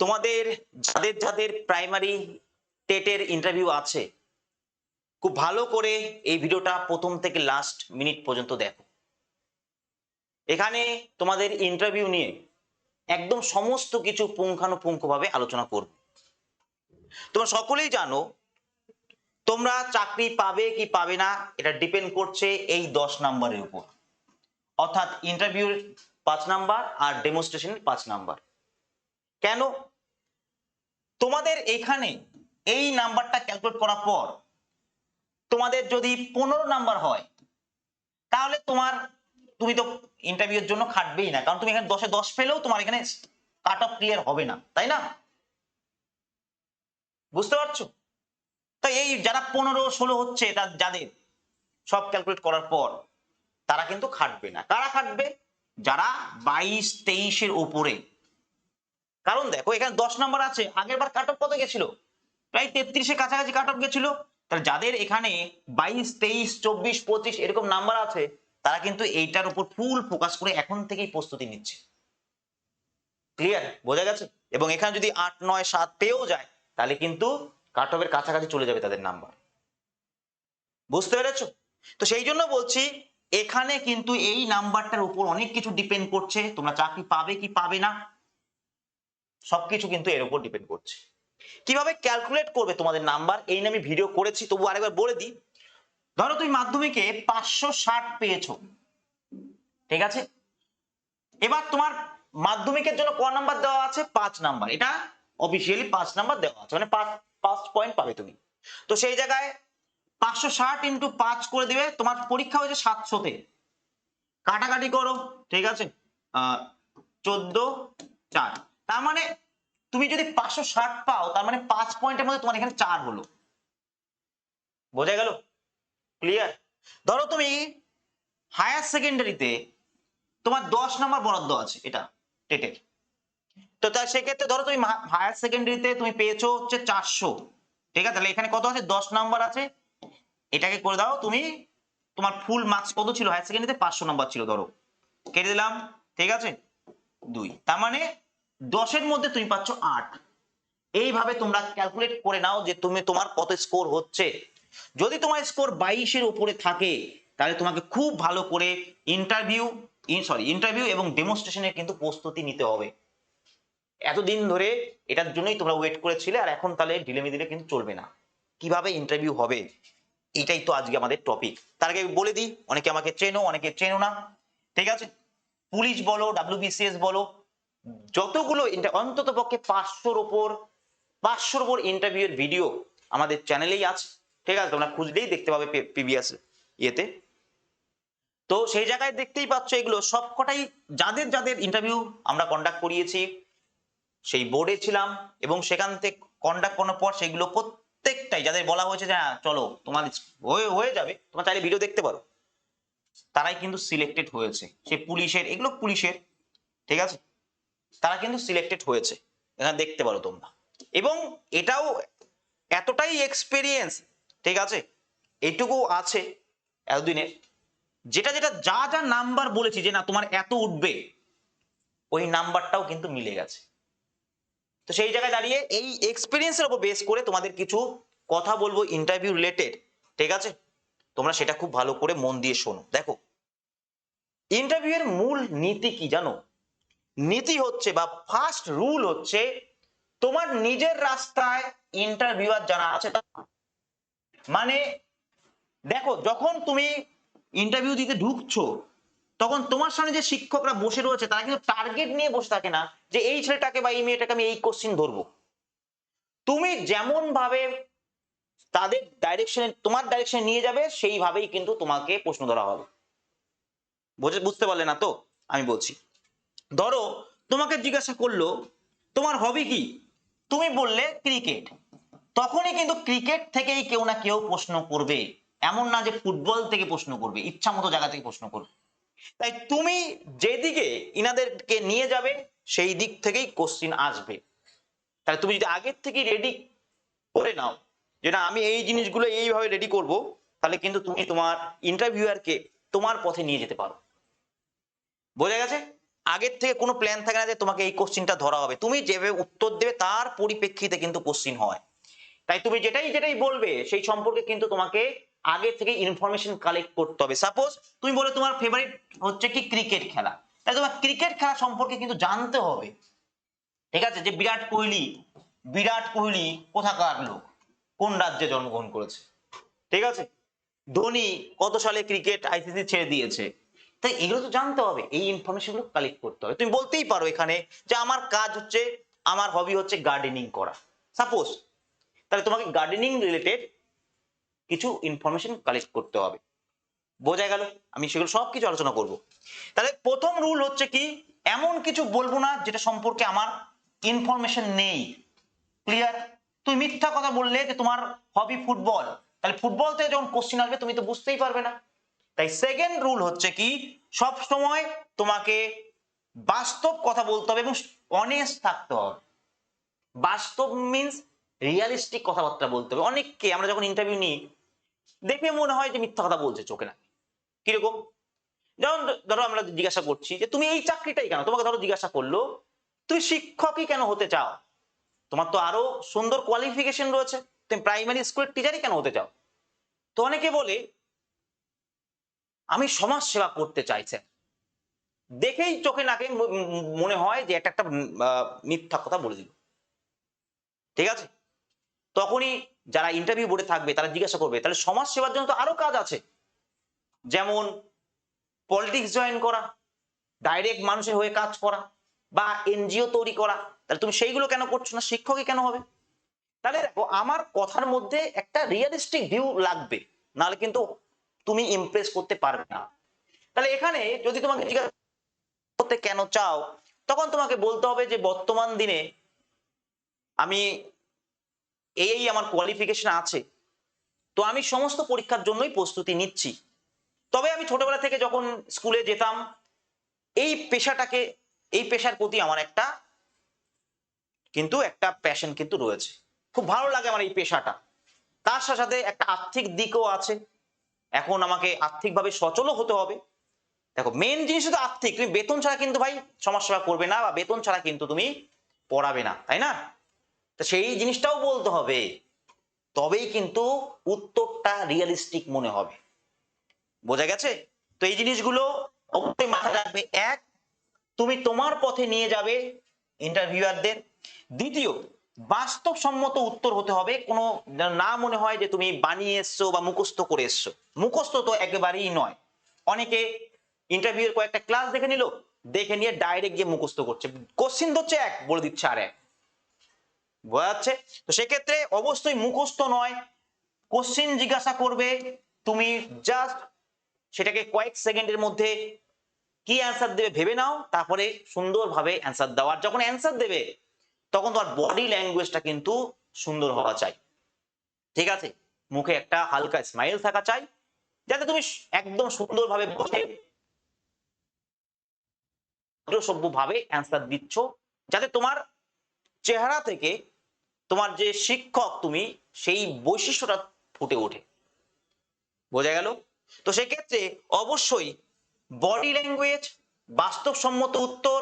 তোমাদের, যাদের যাদের প্রাইমারি টেটের ইন্টারভিউ আছে, খুব ভালো করে এই ভিডিওটা প্রথম থেকে লাস্ট মিনিট পর্যন্ত দেখো। এখানে তোমাদের ইন্টারভিউ নিয়ে একদম সমস্ত কিছু পুঙ্খানুপুঙ্খভাবে আলোচনা করব। তোমরা সকলেই জানো, তোমরা চাকরি পাবে কি পাবে না, এটা ডিপেন্ড করছে এই দশ নাম্বারের উপর। অর্থাৎ ইন্টারভিউর পাঁচ নাম্বার আর ডেমনস্ট্রেশনের পাঁচ নাম্বার। কেন? তোমাদের এখানে এই নাম্বারটা ক্যালকুলেট করার পর তোমাদের যদি পনেরো নাম্বার হয়, তাহলে তোমার, তুমি তো ইন্টারভিউর জন্য খাটবেই না। কারণ তুমি এখানে দশে দশ পেলেও তোমার এখানে কাট অফ ক্লিয়ার হবে না, তাই না? বুঝতে পারছ? তো এই যারা পনেরো, ষোলো হচ্ছে যাদের সব ক্যালকুলেট করার পর, তারা কিন্তু খাটবে না। কারা খাটবে? যারা বাইশ, তেইশের ওপরে কারণ দেখো, এখানে দশ নম্বর আছে। আগের বার কাট অফ কত গেছিল? প্রায় তেত্রিশের কাছাকাছি কাট অফ গেছিল। তাহলে যাদের এখানে বাইশ, তেইশ, চব্বিশ, পঁচিশ এরকম নাম্বার আছে, তারা কিন্তু এইটার উপর ফুল ফোকাস করে এখন থেকেই প্রস্তুতি নিচ্ছে। ক্লিয়ার বোঝা গেছে? এবং এখানে যদি আট, নয়, সাত পেয়েও যায়, তাহলে কিন্তু কাট অফের কাছাকাছি চলে যাবে তাদের নাম্বার। বুঝতে পেরেছ? তো সেই জন্য বলছি, এখানে কিন্তু এই নাম্বারটার উপর অনেক কিছু ডিপেন্ড করছে। তোমরা চাকরি পাবে কি পাবে না। সবকিছু কিন্তু এর উপর ডিপেন্ড করছে। কীভাবে ক্যালকুলেট করবে তোমাদের নাম্বার এই নিয়ে আমি ভিডিও করেছি, তবু আরেকবার বলে দিই। ধরো তুমি মাধ্যমিকে পাঁচশো ষাট পেয়েছ। ঠিক আছে? এবার তোমার মাধ্যমিকের জন্য ক নাম্বার দেওয়া আছে? পাঁচ নাম্বার এটা অফিসিয়ালি পাঁচ নাম্বার দেওয়া আছে। মানে পাঁচ পাঁচ পয়েন্ট পাবে তুমি। তো সেই জায়গায় পাঁচশো ষাট ইন্টু পাঁচ করে দিবে। তোমার পরীক্ষা হয়েছে সাতশোতে। কাটাকাটি করো, ঠিক আছে? আহ, চোদ্দ, চার। তার মানে তুমি যদি পাঁচশো ষাট পাও, তার মানে পাঁচ পয়েন্টের মধ্যে তোমার এখানে চার হলো। বোঝা গেল? ক্লিয়ার ধরো তুমি হায়ার সেকেন্ডারিতে তোমার দশ নম্বর বরাদ্দ আছে, এটা, টেটের। তো তার সেক্ষেত্রে ধরো তুমি হায়ার সেকেন্ডারিতে তুমি পেয়েছ হচ্ছে চারশো। ঠিক আছে? তাহলে এখানে কত আছে? দশ নাম্বার আছে। এটাকে করে দাও, তুমি তোমার ফুল মার্কস কত ছিল? হায়ার সেকেন্ডারিতে পাঁচশো নাম্বার ছিল, ধরো। কেটে দিলাম, ঠিক আছে? দুই। তার মানে দশের মধ্যে তুমি পাচ্ছ আট। এইভাবে তোমরা ক্যালকুলেট করে নাও যে তুমি তোমার কত স্কোর হচ্ছে। যদি তোমার স্কোর বাইশের উপরে থাকে, তাহলে তোমাকে খুব ভালো করে ইন্টারভিউ সরি ইন্টারভিউ এবং ডেমনস্ট্রেশনের কিন্তু প্রস্তুতি নিতে হবে। এতদিন ধরে এটার জন্যই তোমরা ওয়েট করেছিলে আর এখন তাহলে ঢিলেমি দিলে কিন্তু চলবে না। কীভাবে ইন্টারভিউ হবে? এটাই তো আজকে আমাদের টপিক তার আগে বলে দিই, অনেকে আমাকে চেনো, অনেকে চেনো না। ঠিক আছে? পুলিশ বলো ডাব্লিউবিসিএস বলো যতগুলো অন্তত পক্ষে পাঁচশোর ওপর পাঁচশোর ওপর ইন্টারভিউয়ের ভিডিও আমাদের চ্যানেলেই আছে। ঠিক আছে? তোমরা খুঁজলেই দেখতে পাবে পিবিএস ইয়েতে। তো সেই জায়গায় দেখতেই পাচ্ছ এগুলো সবকটাই যাদের যাদের ইন্টারভিউ আমরা কন্ডাক্ট করিয়েছি, সেই বোর্ডে ছিলাম এবং সেখান থেকে কন্ডাক্ট করার পর সেগুলো প্রত্যেকটাই যাদের বলা হয়েছে যে হ্যাঁ চলো, তোমার হয়ে হয়ে যাবে, তোমার চাইলে ভিডিও দেখতে পারো। তারাই কিন্তু সিলেক্টেড হয়েছে। সে পুলিশের, এগুলো পুলিশের, ঠিক আছে? তারা কিন্তু সিলেক্টেড হয়েছে। এখানে দেখতে পারো তোমরা। এবং এটাও এতটাই এক্সপিরিয়েন্স ঠিক আছে? এইটুকু আছে এতদিনের। যেটা যেটা যা যা নাম্বার বলেছি যে না, তোমার এত উঠবে, ওই নাম্বারটাও কিন্তু মিলে গেছে। তো সেই জায়গায় দাঁড়িয়ে এই এক্সপিরিয়েন্সের উপর বেস করে তোমাদের কিছু কথা বলব ইন্টারভিউ রিলেটেড ঠিক আছে? তোমরা সেটা খুব ভালো করে মন দিয়ে শোনো। দেখো ইন্টারভিউ এর মূল নীতি কি জানো? নীতি হচ্ছে বা ফার্স্ট রুল হচ্ছে তোমার নিজের রাস্তায় ইন্টারভিউয়ার যারা আছে মানে দেখো, যখন তুমি ইন্টারভিউ দিতে ঢুকছো, তখন তোমার সামনে যে শিক্ষকরা বসে রয়েছে, তারা কিন্তু টার্গেট নিয়ে বসে থাকে না যে এই ছেলেটাকে বা এই মেয়েটাকে আমি এই কোশ্চিন ধরবো। তুমি যেমন ভাবে তাদের ডাইরেকশনে তোমার ডাইরেকশনে নিয়ে যাবে, সেইভাবেই কিন্তু তোমাকে প্রশ্ন ধরা হবে। বুঝে, বুঝতে পারলে না তো? আমি বলছি। ধরো, তোমাকে জিজ্ঞাসা করল, তোমার হবি কি? তুমি বললে, ক্রিকেট। তখনই কিন্তু ক্রিকেট থেকেই কেউ না কেউ প্রশ্ন করবে। এমন না যে ফুটবল থেকে প্রশ্ন করবে, ইচ্ছা মতো জায়গা থেকে প্রশ্ন করবে। তাই তুমি যেদিকে ইনাদেরকে নিয়ে যাবে, সেই দিক থেকেই কোশ্চিন আসবে। তাহলে তুমি যদি আগের থেকে রেডি করে নাও যে না, আমি এই জিনিসগুলো এইভাবে রেডি করব, তাহলে কিন্তু তুমি তোমার ইন্টারভিউয়ারকে তোমার পথে নিয়ে যেতে পারো। বোঝা গেছে? আগের থেকে কোনো প্ল্যান থাকে না যে তোমাকে এই কোশ্চিনটা ধরা হবে। তুমি যেভাবে উত্তর দেবে তার পরিপ্রেক্ষিতে কিন্তু কোশ্চিন হয়। তাই তুমি যেটাই যেটাই বলবে, সেই সম্পর্কে কিন্তু তোমাকে আগে থেকে ইনফরমেশন কালেক্ট করতে হবে। সাপোজ তুমি বলে তোমার ফেভারিট হচ্ছে কি ক্রিকেট খেলা। তাই তোমার ক্রিকেট খেলা সম্পর্কে কিন্তু জানতে হবে। ঠিক আছে? যে বিরাট কোহলি বিরাট কোহলি কোথাকার লোক? কোন রাজ্যে জন্মগ্রহণ করেছে? ঠিক আছে? ধোনি কত সালে ক্রিকেট আইসিসি ছেড়ে দিয়েছে? তাই এগুলো তো জানতে হবে। এই ইনফরমেশনগুলো কালেক্ট করতে হবে। তুমি বলতেই পারো এখানে যে আমার কাজ হচ্ছে, আমার হবি হচ্ছে গার্ডেনিং করা। সাপোজ তাহলে তোমাকে গার্ডেনিং রিলেটেড কিছু ইনফরমেশন কালেক্ট করতে হবে। বোঝা গেল? আমি সেগুলো সব কিছু আলোচনা করব। তাহলে প্রথম রুল হচ্ছে কি, এমন কিছু বলব না যেটা সম্পর্কে আমার ইনফরমেশন নেই। ক্লিয়ার তুমি মিথ্যা কথা বললে যে তোমার হবি ফুটবল। তাহলে ফুটবল থেকে যখন কোশ্চিন আসবে, তুমি তো বুঝতেই পারবে না। তাই সেকেন্ড রুল হচ্ছে কি সব সময় তোমাকে বাস্তব কথা বলতে হবে এবং অনেস্ট থাকতে হবে। বাস্তব মিন্স রিয়ালিস্টিক কথাবার্তা বলতে হবে। অনেককে আমরা যখন ইন্টারভিউ নিই, দেখে মনে হয় যে মিথ্যা কথা বলছে চোখে না। কীরকম? যেমন ধরো আমরা জিজ্ঞাসা করছি যে, তুমি এই চাকরিটাই কেন? তোমাকে ধরো জিজ্ঞাসা করল, তুমি শিক্ষকই কেন হতে চাও? তোমার তো আরও সুন্দর কোয়ালিফিকেশন রয়েছে। তুমি প্রাইমারি স্কুলের টিচারই কেন হতে চাও? তো অনেকে বলে আমি সমাজ সেবা করতে চাই স্যার দেখেই চোখে নাকে মনে হয় যে একটা একটা মিথ্যা কথা বলে দিল। ঠিক আছে? তখনই যারা ইন্টারভিউ বোর্ডে থাকবে, তারা জিজ্ঞাসা করবে, তাহলে সমাজ সেবার জন্য তো আরও কাজ আছে। যেমন পলিটিক্স জয়েন করা ডাইরেক্ট মানুষের হয়ে কাজ করা, বা এনজিও তৈরি করা, তাহলে তুমি সেইগুলো কেন করছ না? শিক্ষকই কেন হবে? তাহলে দেখো, আমার কথার মধ্যে একটা রিয়েলিস্টিক ভিউ লাগবে। নাহলে কিন্তু তুমি ইমপ্রেস করতে পারবে না। তাহলে এখানে যদি তোমাকে জিজ্ঞাসা করতে কেন চাও, তখন তোমাকে বলতে হবে যে বর্তমান দিনে আমি এই আমার কোয়ালিফিকেশন আছে। তো আমি সমস্ত পরীক্ষার জন্যই প্রস্তুতি নিচ্ছি। তবে আমি ছোটবেলা থেকে যখন স্কুলে যেতাম, এই পেশাটাকে, এই পেশার প্রতি আমার একটা কিন্তু একটা প্যাশন কিন্তু রয়েছে। খুব ভালো লাগে আমার এই পেশাটা। তার সাথে সাথে একটা আর্থিক দিকও আছে। এখন আমাকে আর্থিকভাবে সচলও হতে হবে। দেখো মেন জিনিস তো আর্থিক। তুমি বেতন ছাড়া কিন্তু ভাই সমাজসেবা করবে না বা বেতন ছাড়া কিন্তু তুমি পড়াবে না, তাই না? তো সেই জিনিসটাও বলতে হবে। তবেই কিন্তু উত্তরটা রিয়েলিস্টিক মনে হবে। বোঝা গেছে? তো এই জিনিসগুলো অবশ্যই মাথায় রাখবে। এক, তুমি তোমার পথে নিয়ে যাবে ইন্টারভিউয়ারদের দ্বিতীয় বাস্তবসম্মত উত্তর হতে হবে। কোনো না মনে হয় যে তুমি বানিয়ে এসছো বা মুখস্থ করে এসছো। মুখস্থ তো একেবারেই নয়। অনেকে ইন্টারভিউ কয়েকটা ক্লাস দেখে নিল, দেখে নিয়ে ডাইরেক্ট গিয়ে মুখস্থ করছে। কোশ্চিন হচ্ছে এক, বলে দিচ্ছে আর এক। বোঝা যাচ্ছে? তো সেক্ষেত্রে অবশ্যই মুখস্থ নয়। কোশ্চিন জিজ্ঞাসা করবে, তুমি জাস্ট সেটাকে কয়েক সেকেন্ডের মধ্যে কি অ্যান্সার দেবে ভেবে নাও, তারপরে সুন্দরভাবে অ্যান্সার দাও। আর যখন অ্যান্সার দেবে তখন তোমার বডি ল্যাঙ্গুয়েজটা কিন্তু সুন্দর হওয়া চাই। ঠিক আছে? মুখে একটা হালকা স্মাইল থাকা চাই, যাতে তুমি একদম সুন্দরভাবে বসে সভ্য ভাবে অ্যান্সার দিচ্ছ, যাতে তোমার চেহারা থেকে তোমার যে শিক্ষক তুমি, সেই বৈশিষ্ট্যটা ফুটে ওঠে। বোঝা গেল? তো সেক্ষেত্রে অবশ্যই বডি ল্যাঙ্গুয়েজ বাস্তবসম্মত উত্তর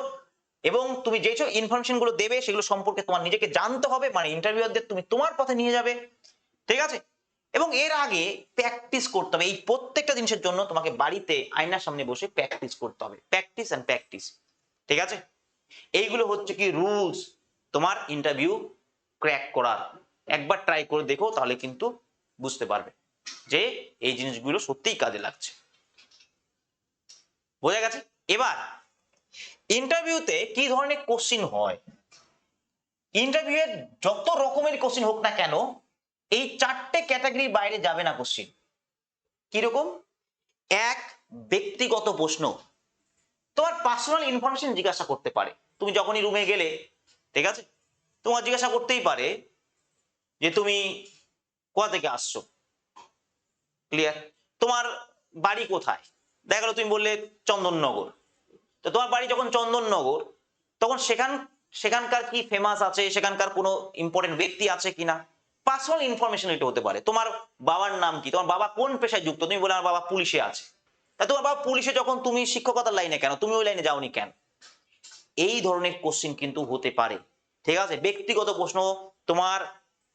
এবং তুমি যেসব ইনফরমেশনগুলো দেবে, সেগুলো সম্পর্কে তোমার নিজেকে জানতে হবে মানে ইন্টারভিউয়ারদের তুমি তোমার পথে নিয়ে যাবে। ঠিক আছে? এবং এর আগে প্র্যাকটিস করতে হবে। এই প্রত্যেকটা জিনিসের জন্য তোমাকে বাড়িতে আয়নার সামনে বসে প্র্যাকটিস করতে হবে। প্র্যাকটিস অ্যান্ড প্র্যাকটিস ঠিক আছে? এইগুলো হচ্ছে কি রুলস তোমার ইন্টারভিউ ক্র্যাক করার। একবার ট্রাই করে দেখো, তাহলে কিন্তু বুঝতে পারবে যে এই জিনিসগুলো সত্যিই কাজে লাগছে। বোঝা গেছে? এবার ইন্টারভিউতে কি ধরনের কোশ্চিন হয়? ইন্টারভিউয়ের যত রকমের কোশ্চিন হোক না কেন, এই চারটে ক্যাটাগরির বাইরে যাবে না কোশ্চিন কীরকম এক, ব্যক্তিগত প্রশ্ন। তোমার পার্সোনাল ইনফরমেশন জিজ্ঞাসা করতে পারে। তুমি যখনই রুমে গেলে, ঠিক আছে? তোমার জিজ্ঞাসা করতেই পারে যে তুমি কোথা থেকে আসছো? ক্লিয়ার তোমার বাড়ি কোথায়? দেখা গেলো তুমি বললে চন্দননগর। তো তোমার বাড়ি যখন চন্দননগর, তখন সেখান, সেখানকার কি ফেমাস আছে? সেখানকার কোনো ইম্পর্টেন্ট ব্যক্তি আছে কিনা? পার্সোনাল ইনফরমেশন এটা হতে পারে। তোমার বাবার নাম কি? তোমার বাবা কোন পেশায় যুক্ত? তুমি বলে আমার বাবা পুলিশে আছে। তা তোমার বাবা পুলিশে যখন তুমি শিক্ষকতার লাইনে কেন? তুমি ওই লাইনে যাওনি কেন? এই ধরনের কোশ্চিন কিন্তু হতে পারে। ঠিক আছে? ব্যক্তিগত প্রশ্ন, তোমার,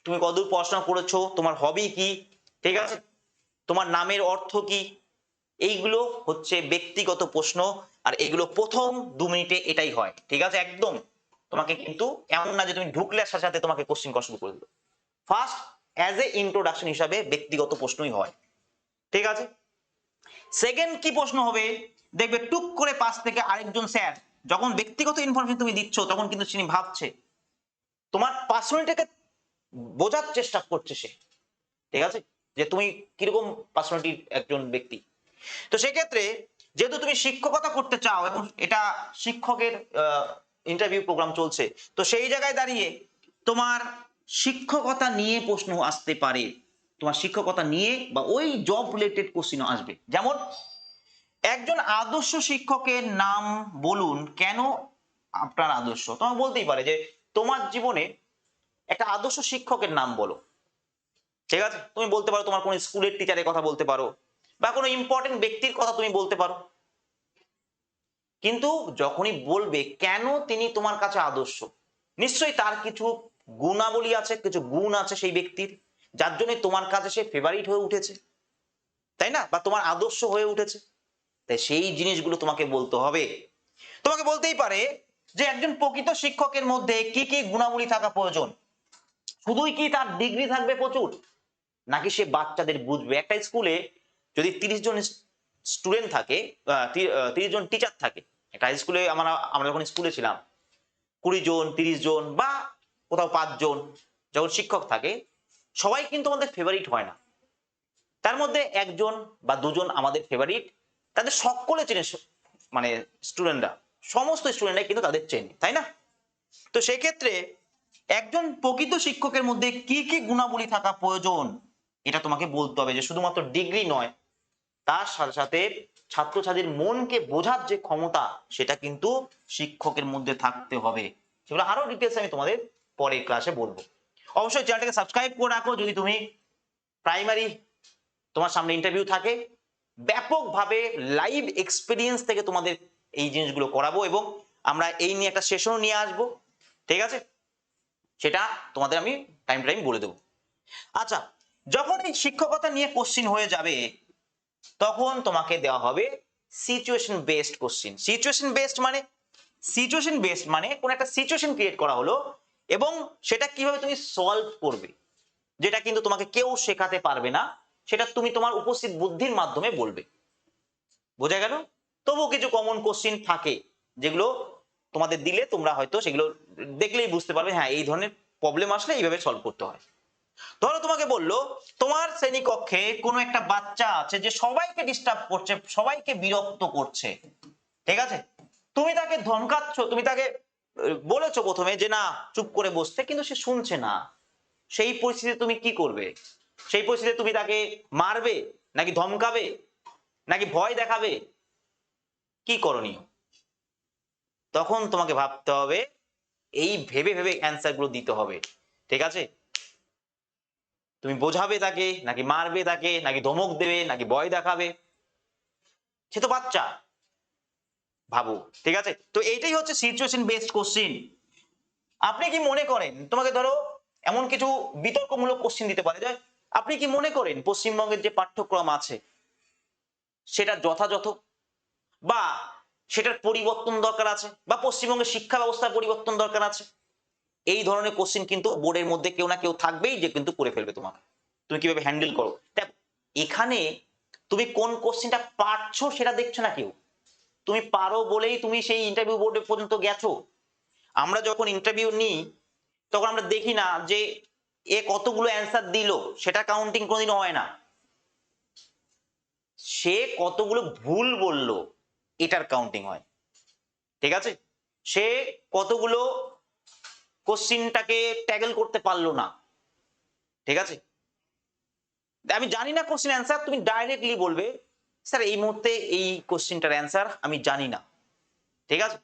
তুমি কতদূর পড়াশোনা করেছ? তোমার হবি কি? ঠিক আছে? তোমার নামের অর্থ কি? এইগুলো হচ্ছে ব্যক্তিগত প্রশ্ন, আর এগুলো প্রথম দু মিনিটে এটাই হয়। ঠিক আছে? একদম। তোমাকে কিন্তু এমন না যে তুমি ঢুকলে সাথে সাথে তোমাকে কোশ্চিন করা শুরু করে দিল। ফার্স্ট অ্যাজ এ ইন্ট্রোডাকশন হিসাবে ব্যক্তিগত প্রশ্নই হয়। ঠিক আছে? সেকেন্ড কি প্রশ্ন হবে? দেখবে টুক করে পাশ থেকে আরেকজন স্যার, যখন ব্যক্তিগত ইনফরমেশন তুমি দিচ্ছ, তখন কিন্তু তিনি ভাবছে, তোমার পার্সোনালিটিকে বোঝার চেষ্টা করছে সে। ঠিক আছে? যে তুমি কীরকম পার্সোনালিটির একজন ব্যক্তি। তো সেক্ষেত্রে যেহেতু তুমি শিক্ষকতা করতে চাও এবং এটা শিক্ষকের ইন্টারভিউ প্রোগ্রাম চলছে, তো সেই জায়গায় দাঁড়িয়ে তোমার শিক্ষকতা নিয়ে প্রশ্ন আসতে পারে। তোমার শিক্ষকতা নিয়ে বা ওই জব রিলেটেড কোশ্চিনও আসবে। যেমন, একজন আদর্শ শিক্ষকের নাম বলুন, কেন আপনার আদর্শ? তোমাকে বলতেই পারে যে, তোমার জীবনে একটা আদর্শ শিক্ষকের নাম বলো। ঠিক আছে? তুমি বলতে পারো তোমার কোন স্কুলের টিচারের কথা বলতে পারো। বা কোনো ইম্পর্টেন্ট ব্যক্তির কথা তুমি বলতে পারো। কিন্তু যখনই বলবে, কেন তিনি তোমার কাছে আদর্শ? নিশ্চয়ই তার কিছু গুণাবলী আছে, কিছু গুণ আছে সেই ব্যক্তির, যার জন্য তোমার কাছে সে ফেভারিট হয়ে উঠেছে। তাই না? বা তোমার আদর্শ হয়ে উঠেছে। তাই সেই জিনিসগুলো তোমাকে বলতে হবে। তোমাকে বলতেই পারে যে একজন প্রকৃত শিক্ষকের মধ্যে কি কি গুণাবলী থাকা প্রয়োজন? শুধুই কি তার ডিগ্রি থাকবে প্রচুর? নাকি সে বাচ্চাদের বুঝবে? একটা স্কুলে যদি তিরিশ জন স্টুডেন্ট থাকে তিরিশ জন টিচার থাকে, একটা হাই স্কুলে আমরা আমরা যখন স্কুলে ছিলাম, কুড়ি জন, তিরিশ জন, বা কোথাও পাঁচজন যখন শিক্ষক থাকে, সবাই কিন্তু আমাদের ফেভারিট হয় না। তার মধ্যে একজন বা দুজন আমাদের ফেভারিট তাদের সকলে চেনে মানে স্টুডেন্টরা সমস্ত স্টুডেন্টরা কিন্তু তাদের চেনে, তাই না? তো সেক্ষেত্রে একজন প্রকৃত শিক্ষকের মধ্যে কি কি গুণাবলী থাকা প্রয়োজন, এটা তোমাকে বলতে হবে যে শুধুমাত্র ডিগ্রি নয় তার সাথে সাথে ছাত্রছাত্রীর মনকে বোঝার যে ক্ষমতা, সেটা কিন্তু শিক্ষকের মধ্যে থাকতে হবে। সেগুলো আরও ডিটেলস আমি তোমাদের পরের ক্লাসে বলব। অবশ্যই চ্যানেলটাকে সাবস্ক্রাইব করে রাখো। যদি তুমি প্রাইমারি তোমার সামনে ইন্টারভিউ থাকে, ব্যাপকভাবে লাইভ এক্সপিরিয়েন্স থেকে তোমাদের এই জিনিসগুলো করাবো এবং আমরা এই নিয়ে একটা সেশনও নিয়ে আসব। ঠিক আছে? সেটা তোমাদের আমি টাইম টাইম বলে দেবো। আচ্ছা যখন এই শিক্ষকতা নিয়ে কোশ্চিন হয়ে যাবে তখন তোমাকে দেওয়া হবে situation based question situation based মানে সিচুয়েশন বেসড মানে কোন একটা সিচুয়েশন ক্রিয়েট করা হলো এবং সেটা কীভাবে তুমি সলভ করবে, যেটা কিন্তু তোমাকে কেউ শেখাতে পারবে না, সেটা তুমি তোমার উপস্থিত বুদ্ধির মাধ্যমে বলবে। বোঝা গেল? তবুও কিছু কমন কোশ্চিন থাকে, যেগুলো তোমাদের দিলে তোমরা হয়তো সেগুলো দেখলেই বুঝতে পারবে হ্যাঁ এই ধরনের প্রবলেম আসলে এইভাবে সলভ করতে হয়। ধরো তোমাকে বলল, তোমার শ্রেণীকক্ষে কোনো একটা বাচ্চা আছে যে সবাইকে ডিস্টার্ব করছে, সবাইকে বিরক্ত করছে। ঠিক আছে? তুমি তাকে ধমকাচ্ছ, তুমি তাকে বলেছ প্রথমে যে না, চুপ করে বসতে, কিন্তু সে শুনছে না। সেই পরিস্থিতিতে তুমি কি করবে? সেই পরিস্থিতিতে তুমি তাকে মারবে, নাকি ধমকাবে, নাকি ভয় দেখাবে? কি করণীয়? তখন তোমাকে ভাবতে হবে, এই ভেবে ভেবে অ্যান্সারগুলো দিতে হবে। ঠিক আছে? তুমি বোঝাবে তাকে, নাকি মারবে তাকে, নাকি ধমক দেবে, নাকি ভয় দেখাবে? সে তো বাচ্চা। ভাবো, ঠিক আছে? তো এইটাই হচ্ছে সিচুয়েশন বেসড কোশ্চিন আপনি কি মনে করেন, তোমাকে ধরো এমন কিছু বিতর্কমূলক কোশ্চিন দিতে পারে যে আপনি কি মনে করেন পশ্চিমবঙ্গের যে পাঠ্যক্রম আছে, সেটা যথাযথ? বা সেটার পরিবর্তন দরকার আছে? বা পশ্চিমবঙ্গের শিক্ষা ব্যবস্থার পরিবর্তন দরকার আছে? এই ধরনের কোশ্চিন কিন্তু বোর্ডের মধ্যে কেউ না কেউ থাকবেই যে কিন্তু করে ফেলবে তোমাকে। তুমি কীভাবে হ্যান্ডেল করো? দেখ, এখানে তুমি কোন কোশ্চিনটা পারছ সেটা দেখছ না কেউ। তুমি পারো বলেই তুমি সেই ইন্টারভিউ বোর্ডে পর্যন্ত গেছো। আমরা যখন ইন্টারভিউ নিই, তখন আমরা দেখি না যে এ কতগুলো অ্যান্সার দিল সেটা কাউন্টিং কোনোদিনও হয় না। সে কতগুলো ভুল বলল, এটার কাউন্টিং হয়। ঠিক আছে? সে কতগুলো কোশ্চিনটাকে ট্যাগল করতে পারল না। ঠিক আছে? আমি জানি না কোশ্চিন অ্যান্সার তুমি ডাইরেক্টলি বলবে স্যার এই মুহূর্তে এই কোশ্চিনটার অ্যান্সার আমি জানি না। ঠিক আছে?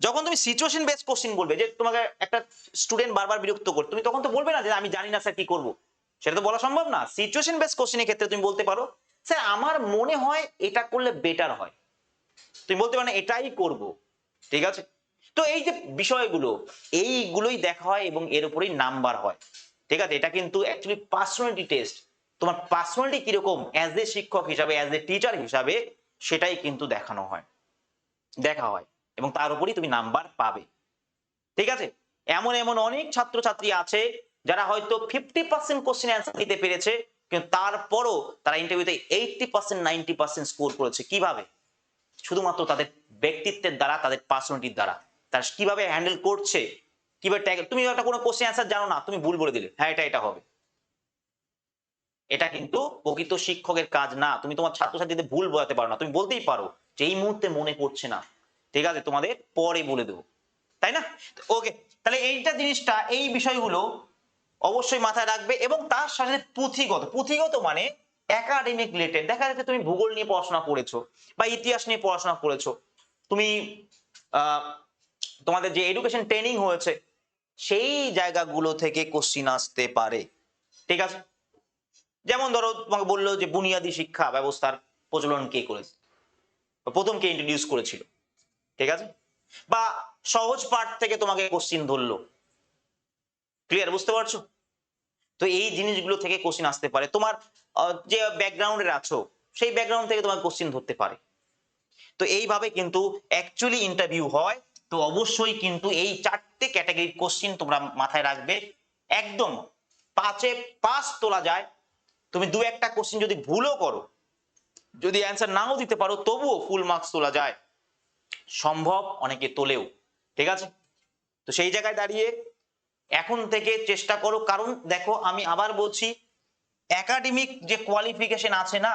যখন তুমি সিচুয়েশন বেস কোশ্চিন বলবে যে তোমাকে একটা স্টুডেন্ট বারবার বিরক্ত করে তুমি তখন তো বলবে না যে আমি জানি না স্যার কি করব। সেটা তো বলা সম্ভব না। সিচুয়েশন বেস কোশ্চিনের ক্ষেত্রে তুমি বলতে পারো স্যার আমার মনে হয় এটা করলে বেটার হয়। তুমি বলতে পারো না, এটাই করব। ঠিক আছে? তো এই যে বিষয়গুলো, এইগুলোই দেখা হয় এবং এর উপরেই নাম্বার হয়। ঠিক আছে? এটা কিন্তু অ্যাকচুয়ালি পার্সোনালিটি টেস্ট তোমার পার্সোনালিটি কীরকম অ্যাজ এ শিক্ষক হিসাবে অ্যাজ এ টিচার হিসাবে, সেটাই কিন্তু দেখানো হয়। দেখা হয় এবং তার উপরই তুমি নাম্বার পাবে। ঠিক আছে? এমন এমন অনেক ছাত্রছাত্রী আছে যারা হয়তো ফিফটি পার্সেন্ট কোশ্চেন অ্যান্সার দিতে পেরেছে, কিন্তু তারপরও তারা ইন্টারভিউতে eighty percent ninety percent score করেছে। কীভাবে? শুধুমাত্র তাদের ব্যক্তিত্বের দ্বারা, তাদের পার্সোনালিটির দ্বারা। তারা কীভাবে হ্যান্ডেল করছে? কীভাবে ট্যাগেল তুমি একটা কোনো কোশ্চেন অ্যান্সার জানো না, তুমি ভুল বলে দিলে। হ্যাঁ এটা এটা হবে। এটা কিন্তু প্রকৃত শিক্ষকের কাজ না। তুমি তোমার ছাত্রছাত্রীদের ভুল বোঝাতে পারো না। তুমি বলতেই পারো যে এই মুহূর্তে মনে পড়ছে না। ঠিক আছে, তোমাদের পরে বলে দেবো। তাই না? ওকে তাহলে এইটা জিনিসটা, এই বিষয়গুলো অবশ্যই মাথায় রাখবে এবং তার সাথে পুঁথিগত। পুঁথিগত মানে একাডেমিক রিলেটেড দেখা যাচ্ছে তুমি ভূগোল নিয়ে পড়াশোনা করেছ বা ইতিহাস নিয়ে পড়াশোনা করেছ। তুমি তোমাদের যে এডুকেশন ট্রেনিং হয়েছে, সেই জায়গাগুলো থেকে কোশ্চিন আসতে পারে। ঠিক আছে? যেমন ধরো, তোমাকে বলল যে বুনিয়াদী শিক্ষা ব্যবস্থার প্রচলন কে করেছে? প্রথম কে ইন্ট্রোডিউস করেছিল? ঠিক আছে? বা সহজ পাঠ থেকে তোমাকে কোশ্চিন ধরলো। ক্লিয়ার বুঝতে পারছ? তো এই জিনিসগুলো থেকে কোশ্চিন আসতে পারে। তোমার যে ব্যাকগ্রাউন্ডের আছো, সেই ব্যাকগ্রাউন্ড থেকে তোমার কোশ্চিন ধরতে পারে। তো এইভাবে কিন্তু অ্যাকচুয়ালি ইন্টারভিউ হয়। তো অবশ্যই কিন্তু এই চারটে ক্যাটাগরির কোশ্চিন তোমরা মাথায় রাখবে। একদম পাঁচে পাঁচ তোলা যায়। তুমি দু একটা কোশ্চিন যদি ভুলও করো, যদি অ্যান্সার নাও দিতে পারো, তবুও ফুল মার্কস তোলা যায়। সম্ভব অনেকে তোলেও, ঠিক আছে? তো সেই জায়গায় দাঁড়িয়ে এখন থেকে চেষ্টা করো, কারণ দেখো আমি আবার বলছি একাডেমিক যে কোয়ালিফিকেশন আছে না,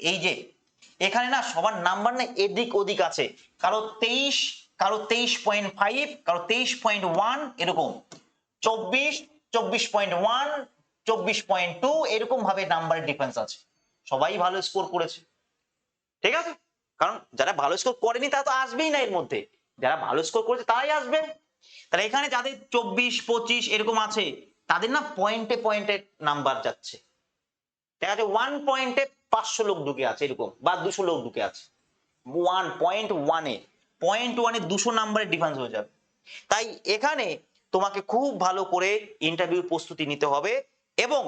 এই যে, এখানে না সবার নাম্বার না এদিক ওদিক আছে। কারও তেইশ কারও তেইশ পয়েন্ট ফাইভ কারও তেইশ পয়েন্ট ওয়ান এরকম। চব্বিশ চব্বিশ পয়েন্ট ওয়ান চব্বিশ পয়েন্ট টু এরকম ভাবে নাম্বারের ডিফারেন্স আছে। সবাই ভালো স্কোর করেছে। ঠিক আছে? কারণ যারা ভালো স্কোর করেনি, তারা তো আসবেই না এর মধ্যে। যারা ভালো স্কোর করেছে, তারাই আসবে। তাহলে এখানে যাদের চব্বিশ, পঁচিশ এরকম আছে, তাদের না পয়েন্টে পয়েন্টে নাম্বার যাচ্ছে। দেখা যাচ্ছে ওয়ান পয়েন্টে পাঁচশো লোক ঢুকে আছে এরকম, বা দুশো লোক ঢুকে আছে। ওয়ান পয়েন্ট ওয়ানে পয়েন্ট ওয়ানে দুশো নাম্বারের ডিফারেন্স হয়ে যাবে। তাই এখানে তোমাকে খুব ভালো করে ইন্টারভিউ প্রস্তুতি নিতে হবে এবং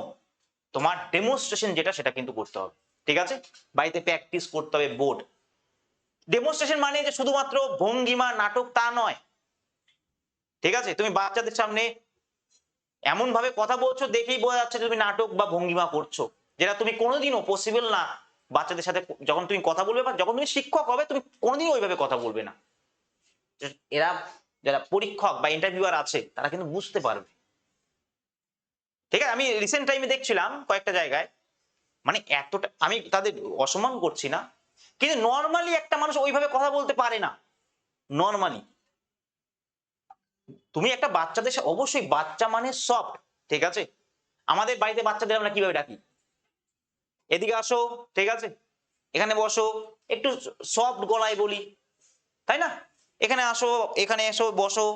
তোমার ডেমনস্ট্রেশন যেটা সেটা কিন্তু করতে হবে। ঠিক আছে? বাড়িতে প্র্যাকটিস করতে হবে বোর্ড ডেমনস্ট্রেশন মানে যে শুধুমাত্র ভঙ্গিমা নাটক তা নয়। ঠিক আছে? তুমি বাচ্চাদের সামনে এমন ভাবে কথা বলছো দেখেই বোঝা যাচ্ছে তুমি নাটক বা ভঙ্গিমা করছ, যেটা তুমি কোনোদিনও পসিবল না বাচ্চাদের সাথে যখন তুমি কথা বলবে বা যখন তুমি শিক্ষক হবে, তুমি কোনোদিনও ওইভাবে কথা বলবে না। এরা যারা পরীক্ষক বা ইন্টারভিউয়ার আছে, তারা কিন্তু বুঝতে পারবে। ঠিক আছে? আমি রিসেন্ট টাইমে দেখছিলাম কয়েকটা জায়গায়। মানে এতটা, আমি তাদের অসম্মান করছি না। কিন্তু নর্মালি একটা মানুষ ওইভাবে কথা বলতে পারে না। নর্মালি তুমি একটা বাচ্চাদের অবশ্যই বাচ্চা মানে সফট ঠিক আছে? আমাদের বাড়িতে বাচ্চাদের আমরা কীভাবে ডাকি? এদিকে আসো, ঠিক আছে? এখানে বসো, একটু সফট গলায় বলি, তাই না? এখানে আসো, এখানে এসো, বসো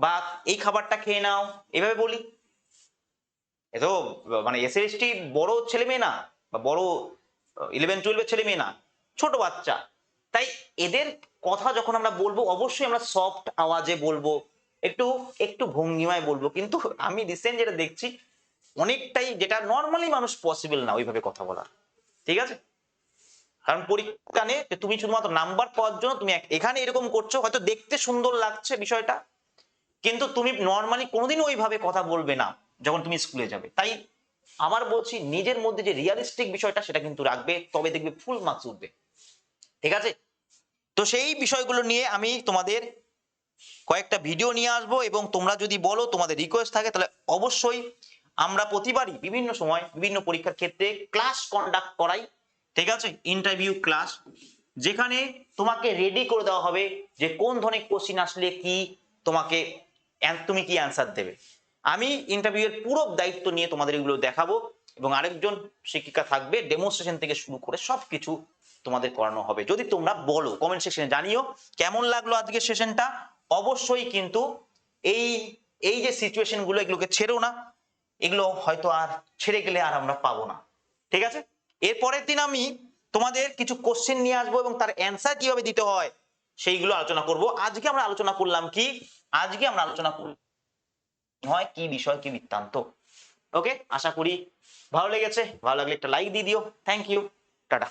বা এই খাবারটা খেয়ে নাও, এভাবে বলি। এ তো মানে এস এসটি বড় ছেলে মেয়ে না, বা বড় ইলেভেন টুয়েলভের ছেলে মেয়ে না, ছোট বাচ্চা। তাই এদের কথা যখন আমরা বলব, অবশ্যই আমরা সফট আওয়াজে বলব, একটু একটু ভঙ্গিমায় বলব। কিন্তু আমি রিসেন্ট যেটা দেখছি অনেকটাই যেটা নর্মালি মানুষ পসিবল না ওইভাবে কথা বলার। ঠিক আছে? কারণ পরীক্ষানে তুমি শুধুমাত্র নাম্বার পাওয়ার জন্য তুমি এখানে এরকম করছ, হয়তো দেখতে সুন্দর লাগছে বিষয়টা, কিন্তু তুমি নর্মালি কোনোদিন ওইভাবে কথা বলবে না যখন তুমি স্কুলে যাবে। তাই আবার বলছি নিজের মধ্যে যে রিয়ালিস্টিক বিষয়টা সেটা কিন্তু রাখবে, তবে দেখবে ফুল মার্কস উঠবে। ঠিক আছে? তো সেই বিষয়গুলো নিয়ে আমি তোমাদের কয়েকটা ভিডিও নিয়ে আসব এবং তোমরা যদি বলো, তোমাদের রিকোয়েস্ট থাকে, তাহলে অবশ্যই আমরা প্রতিবারই বিভিন্ন সময় বিভিন্ন পরীক্ষার ক্ষেত্রে ক্লাস কন্ডাক্ট করাই, ঠিক আছে? ইন্টারভিউ ক্লাস যেখানে তোমাকে রেডি করে দেওয়া হবে যে কোন ধরনের কোশ্চিন আসলে কি, তোমাকে তুমি কি অ্যান্সার দেবে। আমি ইন্টারভিউ এর পুরো দায়িত্ব নিয়ে তোমাদের এগুলো দেখাবো এবং আরেকজন শিক্ষিকা থাকবে ডেমনস্ট্রেশন থেকে শুরু করে সব কিছু তোমাদের করানো হবে। যদি তোমরা বলো কমেন্ট সেকশনে জানিও কেমন লাগল আজকের সেশনটা অবশ্যই কিন্তু এই এই যে সিচুয়েশনগুলো এগুলোকে ছেড়ো না। এগুলো হয়তো আর ছেড়ে গেলে আর আমরা পাবো না। ঠিক আছে? এরপরের দিন আমি তোমাদের কিছু কোশ্চেন নিয়ে আসব এবং তার অ্যান্সার কীভাবে দিতে হয় সেইগুলো আলোচনা করব। আজকে আমরা আলোচনা করলাম কি? আজকে আমরা আলোচনা করব হয় কি বিষয়, কি বৃত্তান্ত? ওকে আশা করি ভালো লেগেছে। ভালো লাগলে একটা লাইক দিয়ে দিও। Thank you tata.